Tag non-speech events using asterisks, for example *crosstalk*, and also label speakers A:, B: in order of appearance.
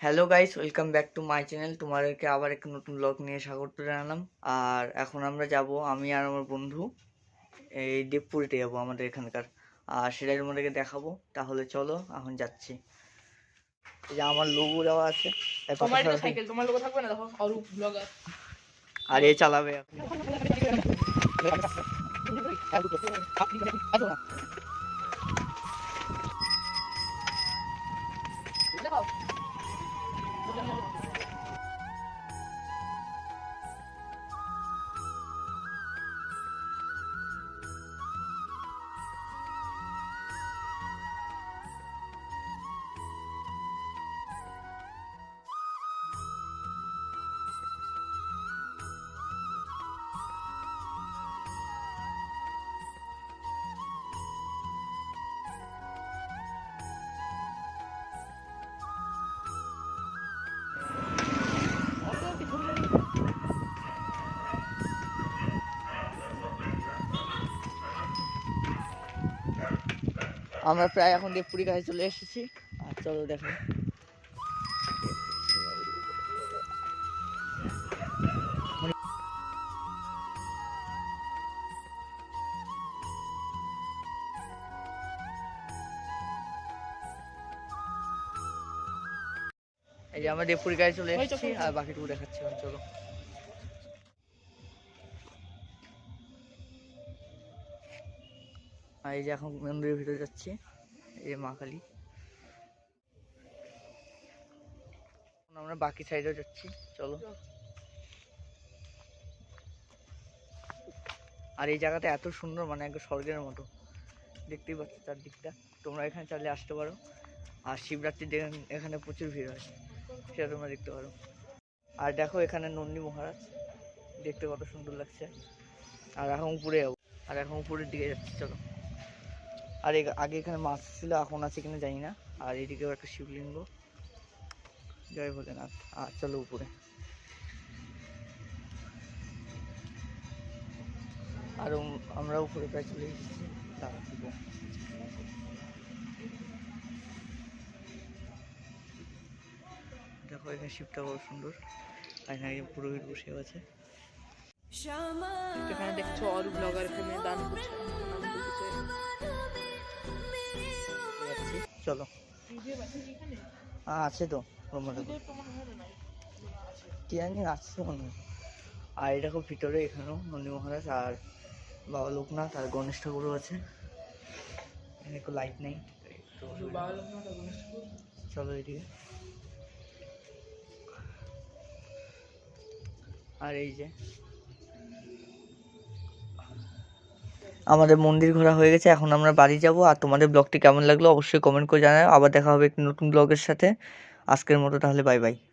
A: Hello guys welcome back to my channel তোমাদেরকে আবার একটা নতুন ব্লগ নিয়ে স্বাগত জানালাম। আর এখন আমরা যাব আমি আর আমার বন্ধু এই দেবপুরিতে যাব আমাদের এখানকার। আর সেটাই তোমাদেরকে দেখাবো। তাহলে চলো এখন যাচ্ছি। এই যে আমার লোগো দেওয়া আছে। এই
B: তোমার এটা *laughs*
A: আমরা প্রায় এখন দেবপুরি কাছে চলে এসেছি আর চলো দেখো এই যে আমরা দেবপুরি কাছে চলে এসেছি। আর বাকিটুকু দেখাচ্ছি চলো আর এই যে এখন মন্দিরের ভিতরে যাচ্ছি, এই মা কালী। আমরা বাকি সাইডেও যাচ্ছি, চলো। আর এই জায়গাটা এত সুন্দর মানে একদম স্বর্গের মতো। দেখতেই পাচ্ছ চারদিকটা। তোমরা এখানে চাইলে আসতে পারো। আর শিবরাত্রির দিন এখানে প্রচুর ভিড় হয়, সেটা তোমরা দেখতে পারো। আর দেখো এখানে নন্দী মহারাজ। দেখতে কত সুন্দর লাগছে। আর এখন উপরে যাব। আর এখন উপরের দিকে যাচ্ছি, চলো। আর আগে এখানে মাছ ছিল, এখন আছে কিনা জানি না। আর এদিকেও একটা শিবলিঙ্গ। জয় ভোলেনাথ। আর চলো উপরে। আর আমরা উপরে প্রায় চলে এসেছি। দাঁড়া। দেখো, এখানে শিবটা বড় সুন্দর। আর এখানে পুরোহিত বসে আছে।
B: এখানে দেখছ অরূপ ব্লগার এখানে দান করছে।
A: চলো। আছে তো। কি জানি আসছে মনে হয়। আর এটা খুব ভিতরে এখানেও নন্দী মহারাজ আর বাবা লোকনাথ আর গণেশ ঠাকুরও আছে। এখানে একটু লাইট নেই। চলো এদিকে। আর এই যে আমাদের মন্দির ঘোরা হয়ে গেছে, এখন আমরা বাড়ি যাব। আর তোমাদের ব্লগটি কেমন লাগল অবশ্যই কমেন্ট করে জানাও। আবার দেখা হবে একটি নতুন ব্লগের সাথে। আজকের মতো তাহলে বাই বাই